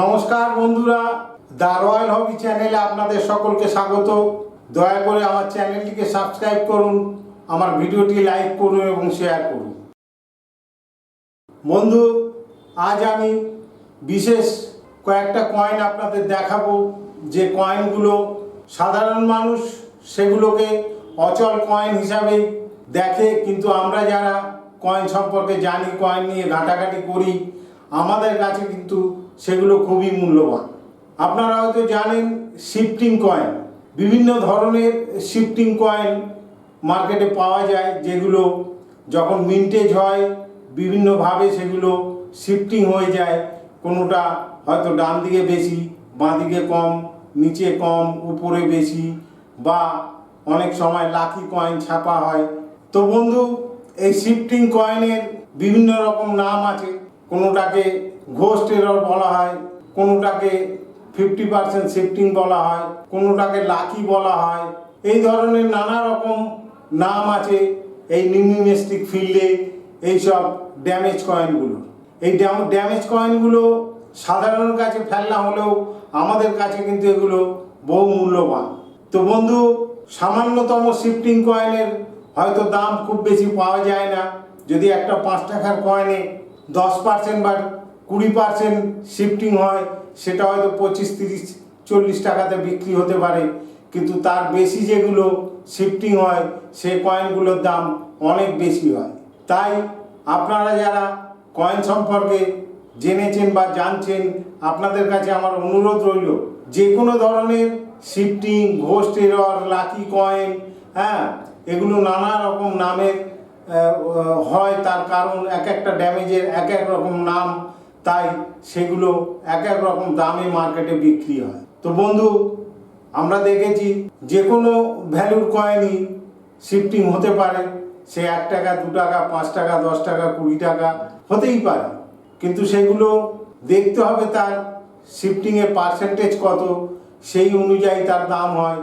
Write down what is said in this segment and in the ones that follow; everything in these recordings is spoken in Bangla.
নমস্কার বন্ধুরা, দ্য রয়্যাল হবি চ্যানেলে আপনাদের সকলকে স্বাগত। দয়া করে আমার চ্যানেলটিকে সাবস্ক্রাইব করুন, আমার ভিডিওটি লাইক করুন এবং শেয়ার করুন। বন্ধু, আজ আমি বিশেষ কয়েকটা কয়েন আপনাদের দেখাবো। যে কয়েনগুলো সাধারণ মানুষ সেগুলোকে অচল কয়েন হিসাবে দেখে, কিন্তু আমরা যারা কয়েন সম্পর্কে জানি কয়েন নিয়ে ঘাটাঘাটি করি আমাদের কাছে কিন্তু সেগুলো খুবই মূল্যবান। আপনারা হয়তো জানেন শিফটিং কয়েন। বিভিন্ন ধরনের শিফটিং কয়েন মার্কেটে পাওয়া যায়, যেগুলো যখন মিন্টেজ হয়, বিভিন্নভাবে সেগুলো শিফটিং হয়ে যায়। কোনোটা হয়তো ডান দিকে বেশি, বাঁ দিকে কম, নিচে কম, উপরে বেশি বা অনেক সময় লাকি কয়েন ছাপা হয়। তো বন্ধু, এই শিফটিং কয়েনের বিভিন্ন রকম নাম আছে। কোনোটাকে ঘোস্ট এরর বলা হয়, কোনোটাকে ফিফটি পার্সেন্ট শিফটিং বলা হয়, কোনোটাকে লাকি বলা হয়, এই ধরনের নানা রকম নাম আছে এই নিউমিস্টিক ফিল্ডে এইসব ড্যামেজ কয়েনগুলো এই ড্যামেজ কয়েনগুলো সাধারণের কাছে ফেলনা হলেও আমাদের কাছে কিন্তু এগুলো বহু মূল্যবান তো বন্ধু, সামান্যতম শিফটিং কয়েনের হয়তো দাম খুব বেশি পাওয়া যায় না। যদি একটা পাঁচ টাকার কয়েনে দশ পার্সেন্ট বা কুড়ি পার্সেন্ট শিফটিং হয়, সেটা হয়তো পঁচিশ, তিরিশ, চল্লিশ টাকাতে বিক্রি হতে পারে। কিন্তু তার বেশি যেগুলো শিফটিং হয় সেই কয়েনগুলোর দাম অনেক বেশি হয়। তাই আপনারা যারা কয়েন সম্পর্কে জেনেছেন বা জানছেন, আপনাদের কাছে আমার অনুরোধ রইল যে কোনো ধরনের শিফটিং ঘোস্ট লাকি কয়েন হ্যাঁ এগুলো নানা রকম নামের হয় তার কারণ এক একটা ড্যামেজের এক এক রকম নাম, তাই সেগুলো এক এক রকম দামে মার্কেটে বিক্রি হয়। তো বন্ধু, আমরা দেখেছি যে কোনো ভ্যালুর কয়েনই শিফটিং হতে পারে। সে এক টাকা, দু টাকা, পাঁচ টাকা, দশ টাকা, কুড়ি টাকা, হতেই পারে। কিন্তু সেগুলো দেখতে হবে তার শিফটিংয়ের পার্সেন্টেজ কত, সেই অনুযায়ী তার দাম হয়।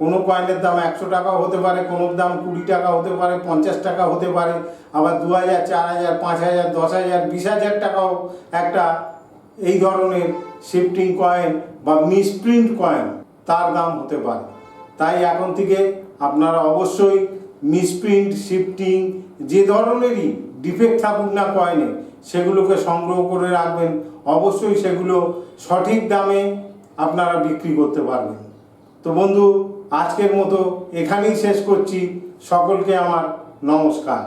কোনো কয়েনের দাম একশো টাকাও হতে পারে কোনো দাম কুড়ি টাকা হতে পারে, পঞ্চাশ টাকা হতে পারে, আবার দু হাজার, চার হাজার, পাঁচ হাজার, দশ হাজার, বিশ হাজার টাকাও একটা এই ধরনের শিফটিং কয়েন বা মিসপ্রিন্ট কয়েন তার দাম হতে পারে। তাই এখন থেকে আপনারা অবশ্যই মিসপ্রিন্ট শিফটিং যে ধরনেরই ডিফেক্ট থাকুক না কয়েনে সেগুলোকে সংগ্রহ করে রাখবেন। অবশ্যই সেগুলো সঠিক দামে আপনারা বিক্রি করতে পারবেন। তো বন্ধু আজকের মতো এখানেই শেষ করছি। সকলকে আমার নমস্কার।